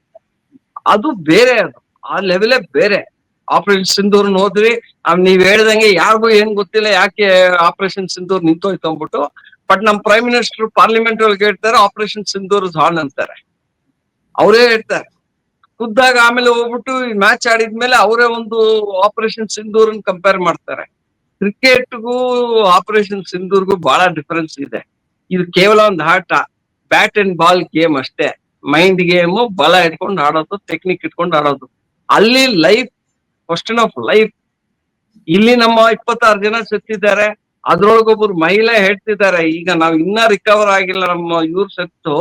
ಅದು ಬೇರೆ ಅದು. ಆ ಲೆವೆಲೇ ಬೇರೆ. ಆಪರೇಷನ್ ಸಿಂಧೂರ್ ಹೋದ್ರಿ ನೀವ್ ಹೇಳ್ದಂಗೆ ಯಾರಿಗೂ ಏನ್ ಗೊತ್ತಿಲ್ಲ ಯಾಕೆ ಆಪರೇಷನ್ ಸಿಂಧೂರ್ ನಿಂತೋಯ್ತು ಅಂದ್ಬಿಟ್ಟು ಬಟ್ ನಮ್ ಪ್ರೈಮ್ ಮಿನಿಸ್ಟರ್ ಪಾರ್ಲಿಮೆಂಟ್ ಒಳಗೆ ಹೇಳ್ತಾರೆ ಆಪರೇಷನ್ ಸಿಂಧೂರ್ ಹಾನ್ ಅಂತಾರೆ. ಅವರೇ ಹೇಳ್ತಾರೆ. ಖುದ್ದಾಗ ಆಮೇಲೆ ಹೋಗ್ಬಿಟ್ಟು ಈ ಮ್ಯಾಚ್ ಆಡಿದ್ಮೇಲೆ ಅವರೇ ಒಂದು ಆಪರೇಷನ್ ಸಿಂಧೂರ್ ಕಂಪೇರ್ ಮಾಡ್ತಾರೆ. ಕ್ರಿಕೆಟ್ಗೂ ಆಪರೇಷನ್ ಸಿಂಧೂರ್ಗೂ ಬಹಳ ಡಿಫರೆನ್ಸ್ ಇದೆ. ಇದು ಕೇವಲ ಒಂದು ಆಟ ಬ್ಯಾಟ್ ಅಂಡ್ ಬಾಲ್ ಗೇಮ್ ಅಷ್ಟೇ. ಮೈಂಡ್ ಗೇಮ್ ಬಲ ಇಟ್ಕೊಂಡು ಆಡೋದು ಟೆಕ್ನಿಕ್ ಇಟ್ಕೊಂಡು ಆಡೋದು. ಅಲ್ಲಿ ಲೈಫ್ ಕ್ವಶನ್ ಆಫ್ ಲೈಫ್ ಇಲ್ಲಿ ನಮ್ಮ ಇಪ್ಪತ್ತಾರು ಜನ ಸತ್ತಿದ್ದಾರೆ. ಅದ್ರೊಳಗೊಬ್ರು ಮಹಿಳೆ ಹೇಳ್ತಿದ್ದಾರೆ, ಈಗ ನಾವು ಇನ್ನ ರಿಕವರ್ ಆಗಿಲ್ಲ, ನಮ್ಮ ಇವ್ರು ಸತ್ತು.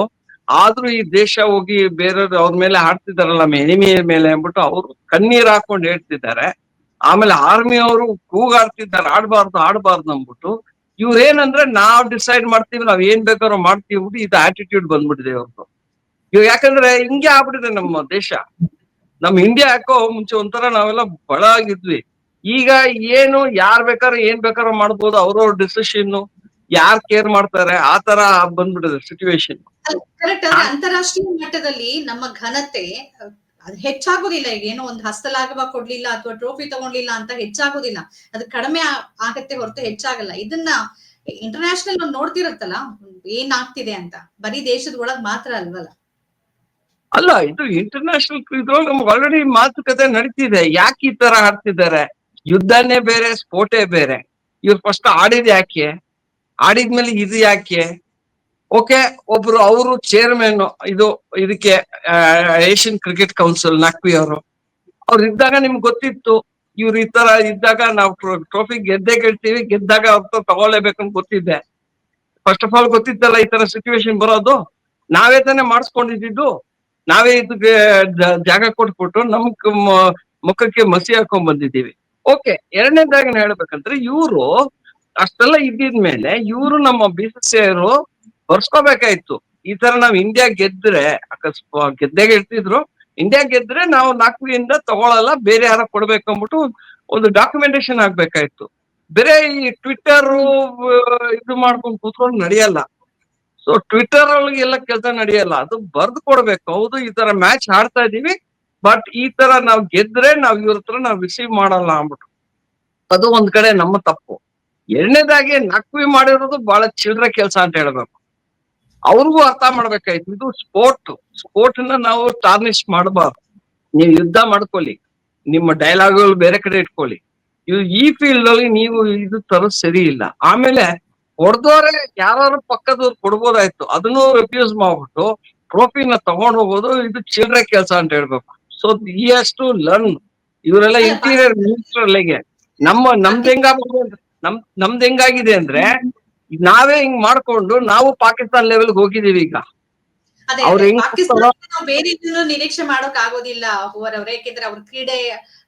ಆದ್ರೂ ಈ ದೇಶ ಹೋಗಿ ಬೇರೆಯವ್ರು ಅವ್ರ ಮೇಲೆ ಆಡ್ತಿದಾರಲ್ಲ ನಮ್ಮ ಎನಿಮಿಯ ಮೇಲೆ ಅಂದ್ಬಿಟ್ಟು ಅವ್ರು ಕಣ್ಣೀರ್ ಹಾಕೊಂಡು ಹೇಳ್ತಿದ್ದಾರೆ. ಆಮೇಲೆ ಆರ್ಮಿ ಅವರು ಕೂಗಾಡ್ತಿದ್ದಾರೆ, ಆಡಬಾರ್ದು ಆಡಬಾರ್ದು ಅಂದ್ಬಿಟ್ಟು ಇವ್ರೇನಂದ್ರೆ ನಾವ್ ಡಿಸೈಡ್ ಮಾಡ್ತೀವಿ, ನಾವ್ ಏನ್ ಬೇಕಾದ್ರೂ ಮಾಡ್ತೀವಿ ಬಿಟ್ಟು ಇದು ಆಟಿಟ್ಯೂಡ್ ಬಂದ್ಬಿಟ್ಟಿದೆ ಇವ್ರದ್ದು ಇವ್ ಯಾಕಂದ್ರೆ ಹಿಂಗೆ ಆಗ್ಬಿಟ್ಟಿದೆ ನಮ್ಮ ದೇಶ. ನಮ್ ಇಂಡಿಯಾ ಯಾಕೋ ಮುಂಚೆ ಒಂಥರ ನಾವೆಲ್ಲ ಬಳ ಆಗಿದ್ವಿ. ಈಗ ಏನು, ಯಾರ್ ಬೇಕಾದ್ರೆ ಏನ್ ಬೇಕಾದ್ರೂ ಮಾಡ್ಬೋದು, ಅವ್ರವ್ರ ಡಿಸಿಷನ್ ಯಾರ್ ಕೇರ್ ಮಾಡ್ತಾರೆ, ಆ ತರ ಬಂದ್ಬಿಟ್ಟಿದೆ ಸಿಚುವೇಶನ್ ಅಂತಾರಾಷ್ಟ್ರೀಯ ಮಟ್ಟದಲ್ಲಿ ನಮ್ಮ ಘನತೆ ಅದು ಹೆಚ್ಚಾಗೋದಿಲ್ಲ. ಈಗ ಏನೋ ಒಂದು ಹಸ್ತಲಾಘವ ಕೊಡ್ಲಿಲ್ಲ ಅಥವಾ ಟ್ರೋಫಿ ತಗೊಂಡ್ಲಿಲ್ಲ ಅಂತ ಹೆಚ್ಚಾಗೋದಿಲ್ಲ. ಅದು ಕಡಿಮೆ ಆಗತ್ತೆ ಹೊರತು ಹೆಚ್ಚಾಗಲ್ಲ. ಇದನ್ನ ಇಂಟರ್ನ್ಯಾಷನಲ್ ನೋಡ್ತಿರತ್ತಲ್ಲ, ಏನಾಗ್ತಿದೆ ಅಂತ. ಬರೀ ದೇಶದ ಒಳಗ್ ಮಾತ್ರ ಅಲ್ವಲ್ಲ? ಅಲ್ಲ, ಇದು ಇಂಟರ್ನ್ಯಾಷನಲ್ ಇದ್ರೊಳಗೆ ನಮ್ಗೆ ಆಲ್ರೆಡಿ ಮಾತುಕತೆ ನಡೀತಿದೆ. ಯಾಕೆ ಈ ತರ ಆಡ್ತಿದ್ದಾರೆ? ಯುದ್ಧನೇ ಬೇರೆ ಸ್ಪೋರ್ಟೇ ಬೇರೆ. ಇವ್ರು ಫಸ್ಟ್ ಆಡಿದ್ ಯಾಕೆ? ಆಡಿದ್ಮೇಲೆ ಇದು ಯಾಕೆ? ಓಕೆ, ಒಬ್ರು ಅವರು ಚೇರ್ಮನ್ ಇದು, ಇದಕ್ಕೆ ಏಷ್ಯನ್ ಕ್ರಿಕೆಟ್ ಕೌನ್ಸಿಲ್ ನಕ್ವಿ ಅವರು. ಅವ್ರು ಇದ್ದಾಗ ನಿಮ್ಗೆ ಗೊತ್ತಿತ್ತು, ಇವ್ರು ಈ ತರ ಇದ್ದಾಗ ನಾವು ಟ್ರೋಫಿ ಗೆದ್ದೇ ಗೆಲ್ತೀವಿ, ಗೆದ್ದಾಗ ಅವ್ರ ಅಂತ ಗೊತ್ತಿದ್ದೆ. ಫಸ್ಟ್ ಆಫ್ ಆಲ್ ಗೊತ್ತಿತ್ತಲ್ಲ ಈ ತರ ಸಿಚುವೇಶನ್ ಬರೋದು? ನಾವೇ ತಾನೇ ಮಾಡಿಸ್ಕೊಂಡಿದ್ದು. ನಾವೇ ಇದಕ್ಕೆ ಜಾಗ ಕೊಟ್ಬಿಟ್ಟು ನಮ್ ಮುಖಕ್ಕೆ ಮಸಿ ಹಾಕೊಂಡ್ ಬಂದಿದ್ದೀವಿ. ಓಕೆ, ಎರಡನೇದಾಗಿ ಹೇಳ್ಬೇಕಂದ್ರೆ ಇವರು ಅಷ್ಟೆಲ್ಲ ಇದ್ದಿದ್ಮೇಲೆ ಇವರು ನಮ್ಮ ಬಿ ಅವರು ಬರ್ಸ್ಕೋಬೇಕಾಯ್ತು ಈ ತರ ನಾವ್ ಇಂಡಿಯಾ ಗೆದ್ರೆ ಅಕಸ್ಮಾ, ಗೆದ್ದೇ ಗೆಲ್ತಿದ್ರು. ಇಂಡಿಯಾ ಗೆದ್ರೆ ನಾವು ನಕ್ವಿಯಿಂದ ತಗೊಳಲ್ಲ, ಬೇರೆ ಯಾರ ಕೊಡ್ಬೇಕು ಅಂದ್ಬಿಟ್ಟು ಒಂದು ಡಾಕ್ಯುಮೆಂಟೇಶನ್ ಆಗ್ಬೇಕಾಯ್ತು. ಬೇರೆ ಈ ಟ್ವಿಟ್ಟರ್ ಇದು ಮಾಡ್ಕೊಂಡು ಕೂತ್ಕೊಂಡು ನಡೆಯಲ್ಲ. ಸೊ ಟ್ವಿಟರ್ ಒಳಗೆ ಎಲ್ಲ ಕೆಲಸ ನಡೆಯಲ್ಲ. ಅದು ಬರ್ದು ಕೊಡ್ಬೇಕು. ಹೌದು, ಈ ತರ ಮ್ಯಾಚ್ ಆಡ್ತಾ ಇದೀವಿ. ಬಟ್ ಈ ತರ ನಾವ್ ಗೆದ್ರೆ ನಾವ್ ಇವ್ರ ಹತ್ರ ನಾವ್ ರಿಸೀವ್ ಮಾಡಲ್ಲ ಅಂದ್ಬಿಟ್ಟು. ಅದು ಒಂದ್ ಕಡೆ ನಮ್ಮ ತಪ್ಪು. ಎರಡನೇದಾಗಿ ನಕ್ವಿ ಮಾಡಿರೋದು ಬಹಳ ಚಿಲ್ಡ್ರ ಕೆಲಸ ಅಂತ ಹೇಳ್ಬೇಕು. ಅವ್ರಿಗೂ ಅರ್ಥ ಮಾಡ್ಬೇಕಾಯ್ತು. ಇದು ಸ್ಪೋರ್ಟ್ ಸ್ಪೋರ್ಟ್ನ ನಾವು ಟಾರ್ನಿಶ್ ಮಾಡಬಾರ್ದು. ನೀವು ಯುದ್ಧ ಮಾಡ್ಕೊಳ್ಳಿ. ನಿಮ್ಮ ಡೈಲಾಗ್ಗಳು ಬೇರೆ ಕಡೆ ಇಟ್ಕೊಳ್ಳಿ. ಇವ್ ಈ ಫೀಲ್ಡ್ ಅಲ್ಲಿ ನೀವು ಇದು ತರ ಸರಿ ಇಲ್ಲ. ಆಮೇಲೆ ಹೊಡೆದವ್ರೆ ಯಾರು ಪಕ್ಕದವ್ರು ಕೊಡ್ಬೋದಾಯ್ತು. ಅದನ್ನು ರೆಫ್ಯೂಸ್ ಮಾಡ್ಬಿಟ್ಟು ಟ್ರೋಫಿನ ತಗೊಂಡ್ ಹೋಗೋದು ಇದು ಚಿಲ್ಡ್ರೆ ಕೆಲಸ ಅಂತ ಹೇಳ್ಬೇಕು. ಸೊ ಈ ಅಷ್ಟು ಲರ್ನ್ ಇವರೆಲ್ಲ ಇಂಟೀರಿಯರ್ ಮಿನಿಸ್ಟರ್ ಅಲ್ಲಿಗೆ. ನಮ್ಮ ನಮ್ದು ಹೆಂಗಾಗಿದೆ ಅಂದ್ರೆ- ನಮ್ ನಮ್ದು ಹೆಂಗಾಗಿದೆ ಅಂದ್ರೆ ನಾವೇ ಹಿಂಗ್ ಮಾಡ್ಕೊಂಡು ನಾವು ಪಾಕಿಸ್ತಾನ್ ಲೆವೆಲ್ ಹೋಗಿದೀವಿ ಈಗ. ಅದೇ ಅವ್ರು ಪಾಕಿಸ್ತಾನ ನಾವು ಬೇರೆ ನಿರೀಕ್ಷೆ ಮಾಡೋಕ್ ಆಗೋದಿಲ್ಲ ಹೂವರ್ ಅವ್ರೆ. ಯಾಕೆಂದ್ರೆ ಅವ್ರ ಕ್ರೀಡೆ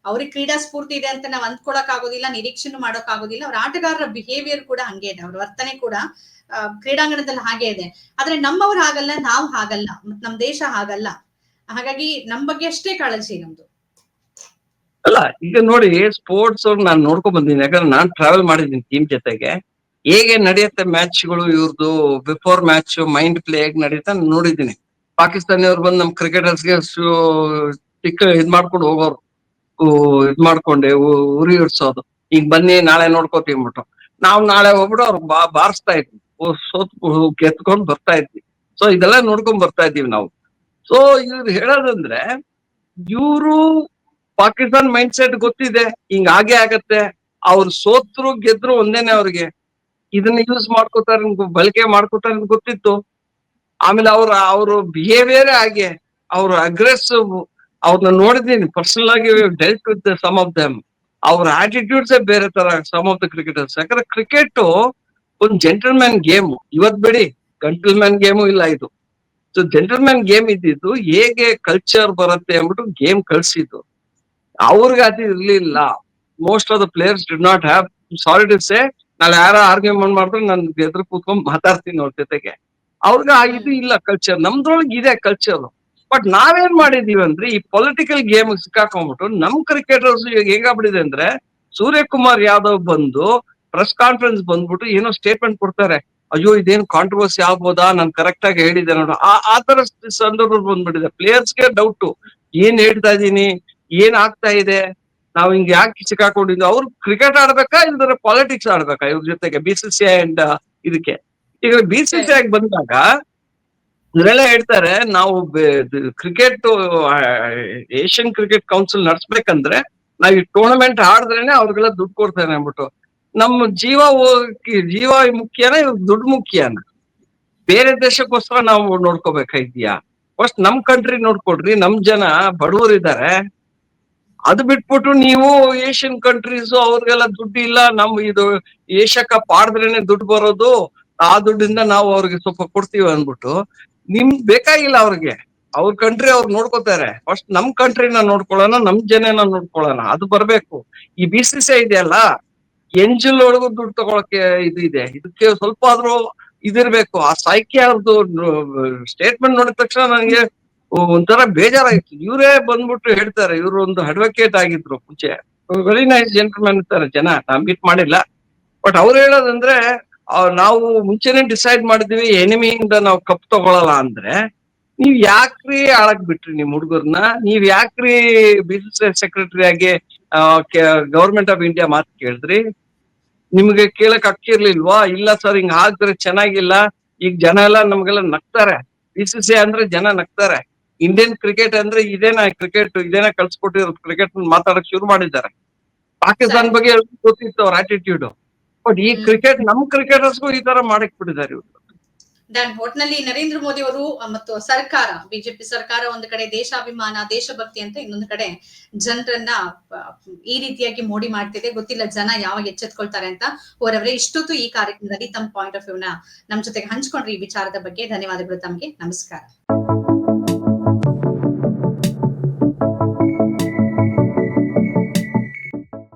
ಅವ್ರಿಗೆ ಕ್ರೀಡಾ ಸ್ಫೂರ್ತಿ ಇದೆ ಅಂತ ನಾವ್ ಅಂದ್ಕೊಳಕ್ ಆಗೋದಿಲ್ಲ ನಿರೀಕ್ಷೆನು ಮಾಡೋಕ್ ಆಗೋದಿಲ್ಲ. ಅವ್ರ ಆಟಗಾರರ ಬಿಹೇವಿಯರ್ ಕೂಡ ಹಂಗೆ ಇದೆ. ಅವ್ರ ವರ್ತನೆ ಕೂಡ ಕ್ರೀಡಾಂಗಣದಲ್ಲಿ ಹಾಗೆ ಇದೆ. ಆದ್ರೆ ನಮ್ಮವ್ರು ಹಾಗಲ್ಲ ನಾವು ಹಾಗಲ್ಲ. ಮತ್ ನಮ್ ದೇಶ ಹಾಗಲ್ಲ. ಹಾಗಾಗಿ ನಮ್ ಬಗ್ಗೆ ಅಷ್ಟೇ ಕಾಳಜಿ ನಮ್ದು. ಅಲ್ಲ ಈಗ ನೋಡಿ ಸ್ಪೋರ್ಟ್ಸ್ ನಾನ್ ನೋಡ್ಕೊಂಡ್ ಬಂದಿದ್ದೀನಿ ಯಾಕಂದ್ರೆ ನಾನ್ ಟ್ರಾವೆಲ್ ಮಾಡಿದ್ದೀನಿ ಟೀಮ್ ಜೊತೆಗೆ. ಹೇಗೆ ನಡೆಯುತ್ತೆ ಮ್ಯಾಚ್ಗಳು ಇವ್ರದ್ದು ಬಿಫೋರ್ ಮ್ಯಾಚ್, ಮೈಂಡ್ ಪ್ಲೇ ಹೇಗೆ ನಡೆಯುತ್ತೆ ನೋಡಿದ್ದೀನಿ. ಪಾಕಿಸ್ತಾನಿಯವ್ರು ಬಂದು ನಮ್ ಕ್ರಿಕೆಟರ್ಸ್ಗೆ ಟಿಕ್ ಇದ್ ಮಾಡ್ಕೊಂಡು ಹೋಗೋರು. ಇದ್ ಮಾಡ್ಕೊಂಡೆ ಉರಿ ಇಡ್ಸೋದು ಈಗ ಬನ್ನಿ, ನಾಳೆ ನೋಡ್ಕೋತೀವಿ ಬಿಟ್ಟು ನಾವ್ ನಾಳೆ ಹೋಗ್ಬಿಟ್ಟು ಅವ್ರು ಬಾ, ಬಾರಿಸ್ತಾ ಇದ್ವಿ. ಸೋತ್ ಗೆತ್ಕೊಂಡ್ ಬರ್ತಾ ಇದ್ವಿ. ಸೊ ಇದೆಲ್ಲ ನೋಡ್ಕೊಂಡ್ ಬರ್ತಾ ಇದೀವಿ ನಾವು. ಸೊ ಇವ್ರು ಹೇಳೋದಂದ್ರೆ, ಇವರು ಪಾಕಿಸ್ತಾನ್ ಮೈಂಡ್ ಸೆಟ್ ಗೊತ್ತಿದೆ. ಹಿಂಗ ಆಗೇ ಆಗತ್ತೆ. ಅವ್ರು ಸೋತ್ರು, ಗೆದ್ರು ಒಂದೇನೆ ಅವ್ರಿಗೆ. ಇದನ್ನ ಯೂಸ್ ಮಾಡ್ಕೋತಾರ ಬಳಕೆ ಮಾಡ್ಕೋತಾರೆ ಗೊತ್ತಿತ್ತು. ಆಮೇಲೆ ಅವ್ರ ಅವ್ರ ಬಿಹೇವಿಯರ್ ಹಾಗೆ, ಅವ್ರ ಅಗ್ರೆಸಿವ್ ಅವ್ರನ್ನ ನೋಡಿದೀನಿ ಪರ್ಸನಲ್ ಆಗಿ dealt with some of them ಅವ್ರ ಆಟಿಟ್ಯೂಡ್ಸ್ ಬೇರೆ ತರ ಸಮ್ ಆಫ್ ದ ಕ್ರಿಕೆಟರ್ಸ್ ಯಾಕಂದ್ರೆ ಕ್ರಿಕೆಟ್ ಒಂದ್ ಜೆಂಟಲ್ಮ್ಯಾನ್ ಗೇಮ್ ಇವತ್ ಬಿಡಿ ಗಂಟಲ್ಮ್ಯಾನ್ ಗೇಮು ಇಲ್ಲ ಇದು. ಸೊ ಜೆಂಟಲ್ಮ್ಯಾನ್ ಗೇಮ್ ಇದ್ದಿದ್ದು ಹೇಗೆ ಕಲ್ಚರ್ ಬರುತ್ತೆ ಅಂದ್ಬಿಟ್ಟು ಗೇಮ್ ಕಳ್ಸಿದ್ದು. ಅವ್ರಿಗೆ ಅದು ಇರಲಿಲ್ಲ. Most of the players did not have sorry to say ನಾಳೆ ಯಾರ ಆರ್ಗ್ಯುಮೆಂಟ್ ಮಾಡಿದ್ರೆ ನಾನು ಎದುರು ಕೂತ್ಕೊಂಡ್ ಮಾತಾಡ್ತೀನಿ ಅವ್ರ ಜೊತೆಗೆ. ಅವ್ರಿಗೆ ಇದು ಇಲ್ಲ ಕಲ್ಚರ್ ನಮ್ದ್ರೊಳಗೆ ಇದೆ ಕಲ್ಚರ್ ಬಟ್ ನಾವೇನ್ ಮಾಡಿದೀವಿ ಅಂದ್ರೆ ಈ ಪೊಲಿಟಿಕಲ್ ಗೇಮ್ ಸಿಕ್ಕಾಕೊಂಡ್ಬಿಟ್ಟು ನಮ್ ಕ್ರಿಕೆಟರ್ಸ್ ಈಗ ಹೆಂಗಾಗ್ಬಿಟ್ಟಿದೆ ಅಂದ್ರೆ ಸೂರ್ಯಕುಮಾರ್ ಯಾದವ್ ಬಂದು ಪ್ರೆಸ್ ಕಾನ್ಫರೆನ್ಸ್ ಬಂದ್ಬಿಟ್ಟು ಏನೋ ಸ್ಟೇಟ್ಮೆಂಟ್ ಕೊಡ್ತಾರೆ. ಅಯ್ಯೋ, ಇದೇನ್ ಕಾಂಟ್ರವರ್ಸಿ ಆಗ್ಬೋದಾ? ನಾನು ಕರೆಕ್ಟ್ ಆಗಿ ಹೇಳಿದೆ ನೋಡು. ಆ ತರ ಸಂದರ್ಭ ಬಂದ್ಬಿಟ್ಟಿದೆ. ಪ್ಲೇಯರ್ಸ್ಗೆ ಡೌಟ್ ಏನ್ ಹೇಳ್ತಾ ಇದೀನಿ ಏನ್ ಆಗ್ತಾ ಇದೆ? ನಾವ್ ಹಿಂಗ್ ಯಾಕೆ ಸಿಕ್ಕಾಕೊಂಡಿದ್ದು ಅವ್ರು ಕ್ರಿಕೆಟ್ ಆಡ್ಬೇಕಾ ಇಲ್ದ್ರೆ ಪಾಲಿಟಿಕ್ಸ್ ಆಡ್ಬೇಕಾ? ಇವ್ರ ಜೊತೆಗೆ ಬಿ ಸಿ ಸಿ ಅಂಡ್ ಇದಕ್ಕೆ. ಈಗ ಬಿ ಸಿ ಸಿ ಬಂದಾಗ ಇವರೆಲ್ಲ ಹೇಳ್ತಾರೆ ನಾವು ಕ್ರಿಕೆಟ್ ಏಷ್ಯನ್ ಕ್ರಿಕೆಟ್ ಕೌನ್ಸಿಲ್ ನಡ್ಸ್ಬೇಕಂದ್ರೆ ನಾವ್ ಈ ಟೂರ್ನಮೆಂಟ್ ಆಡಿದ್ರೇನೆ ಅವ್ರಿಗೆಲ್ಲ ದುಡ್ಡು ಕೊಡ್ತಾರೆ ಅಂದ್ಬಿಟ್ಟು. ನಮ್ಮ ಜೀವ ಜೀವ ಮುಖ್ಯನ ಇವ್ ದುಡ್ಡು ಮುಖ್ಯನ. ಬೇರೆ ದೇಶಕ್ಕೋಸ್ಕರ ನಾವು ನೋಡ್ಕೋಬೇಕಾಗಿದ್ಯಾ? ಫಸ್ಟ್ ನಮ್ ಕಂಟ್ರಿ ನೋಡ್ಕೊಡ್ರಿ ನಮ್ ಜನ ಬಡವರಿದ್ದಾರೆ ಅದು ಬಿಟ್ಬಿಟ್ಟು ನೀವು ಏಷ್ಯನ್ ಕಂಟ್ರೀಸ್ ಅವ್ರಿಗೆಲ್ಲ ದುಡ್ಡು ಇಲ್ಲ, ನಮ್ ಇದು ಏಷ್ಯಾ ಕಪ್ ಆಡಿದ್ರೇನೆ ದುಡ್ಡು ಬರೋದು, ಆ ದುಡ್ಡಿಂದ ನಾವು ಅವ್ರಿಗೆ ಸ್ವಲ್ಪ ಕೊಡ್ತೀವಿ ಅಂದ್ಬಿಟ್ಟು, ನಿಮ್ ಬೇಕಾಗಿಲ್ಲ ಅವ್ರಿಗೆ. ಅವ್ರ ಕಂಟ್ರಿ ಅವ್ರು ನೋಡ್ಕೋತಾರೆ. ಫಸ್ಟ್ ನಮ್ ಕಂಟ್ರಿನ ನೋಡ್ಕೊಳ್ಳೋಣ, ನಮ್ ಜನನ ನೋಡ್ಕೊಳ್ಳೋಣ, ಅದು ಬರ್ಬೇಕು. ಈ ಬಿ ಸಿ ಸಿ ಇದೆಯಲ್ಲ ಎಂಜಲ್ ಒಳಗೂ ದುಡ್ಡು ತಗೊಳಕ್ಕೆ ಇದು ಇದೆ. ಇದಕ್ಕೆ ಸ್ವಲ್ಪ ಆದ್ರೂ ಇದಿರ್ಬೇಕು. ಆ ಅವ್ರದ್ದು ಸ್ಟೇಟ್ಮೆಂಟ್ ನೋಡಿದ ತಕ್ಷಣ ನನಗೆ ಒಂಥರ ಬೇಜಾರಾಗಿತ್ತು. ಇವರೇ ಬಂದ್ಬಿಟ್ಟು ಹೇಳ್ತಾರೆ, ಇವರು ಒಂದು ಅಡ್ವೊಕೇಟ್ ಆಗಿದ್ರು ಮುಂಚೆ. ವೆರಿ ನೈಸ್ ಜೆಂಟಲ್ಮನ್ ಇರ್ತಾರೆ ಜನ ನಾ ಮೀಟ್ ಮಾಡಿಲ್ಲ. ಬಟ್ ಅವ್ರು ಹೇಳೋದಂದ್ರೆ ನಾವು ಮುಂಚೆನೆ ಡಿಸೈಡ್ ಮಾಡಿದ್ವಿ ಎನಿಮಿಯಿಂದ ನಾವು ಕಪ್ ತಗೊಳಲ್ಲ ಅಂದ್ರೆ, ನೀವ್ ಯಾಕ್ರಿ ಆಳಕ್ ಬಿಟ್ರಿ ನಿಮ್ ಹುಡುಗರ್ನ? ನೀವ್ ಯಾಕ್ರಿ ಬಿಸಿನೆಸ್ ಸೆಕ್ರೆಟರಿ ಆಗಿ ಗವರ್ಮೆಂಟ್ ಆಫ್ ಇಂಡಿಯಾ ಮಾತು ಕೇಳಿದ್ರಿ? ನಿಮ್ಗೆ ಕೇಳಕ್ ಅಕ್ಕಿರ್ಲಿಲ್ವಾ ಇಲ್ಲ ಸರ್ ಹಿಂಗ್ ಹಾಕಿದ್ರೆ ಚೆನ್ನಾಗಿಲ್ಲ. ಈಗ ಜನ ಎಲ್ಲ ನಮ್ಗೆಲ್ಲ ನಗ್ತಾರೆ. ಬಿ ಅಂದ್ರೆ ಜನ ನಗ್ತಾರೆ. ಇಂಡಿಯನ್ ಕ್ರಿಕೆಟ್ ಅಂದ್ರೆ ಇದೇನ ಕ್ರಿಕೆಟ್ ಇದೇನ ಕಳ್ಸಿಕೊಟ್ಟಿರೋ ಕ್ರಿಕೆಟ್ ಮಾತಾಡಕ್ ಶುರು ಮಾಡಿದ್ದಾರೆ. ಪಾಕಿಸ್ತಾನ ಬಗ್ಗೆ ಗೊತ್ತಿತ್ತು ಅವ್ರ ಆಟಿಟ್ಯೂಡ್ ಬಟ್ ಈ ಕ್ರಿಕೆಟ್ ನಮ್ ಕ್ರಿಕೆಟರ್ಸ್ಗೂ ಈ ತರ ಮಾಡಕ್ ಬಿಟ್ಟಿದ್ದಾರೆ ಇವ್ರು. ದನ್ ಒಟ್ನಲ್ಲಿ ನರೇಂದ್ರ ಮೋದಿ ಅವರು ಮತ್ತು ಸರ್ಕಾರ ಬಿಜೆಪಿ ಸರ್ಕಾರ ಒಂದು ಕಡೆ ದೇಶಾಭಿಮಾನ ದೇಶಭಕ್ತಿ ಅಂತ ಇನ್ನೊಂದು ಕಡೆ ಜನರನ್ನ ಈ ರೀತಿಯಾಗಿ ಮೋಡಿ ಮಾಡ್ತಿದೆ. ಗೊತ್ತಿಲ್ಲ ಜನ ಯಾವಾಗ ಎಚ್ಚೆತ್ಕೊಳ್ತಾರೆ ಅಂತ. ಅವರವರೇ ಇಷ್ಟೊತ್ತು ಈ ಕಾರ್ಯಕ್ರಮದಲ್ಲಿ ತಮ್ಮ ಪಾಯಿಂಟ್ ಆಫ್ ವ್ಯೂನ ನಮ್ ಜೊತೆಗೆ ಹಂಚ್ಕೊಂಡ್ರಿ ಈ ವಿಚಾರದ ಬಗ್ಗೆ. ಧನ್ಯವಾದಗಳು ತಮಗೆ. ನಮಸ್ಕಾರ.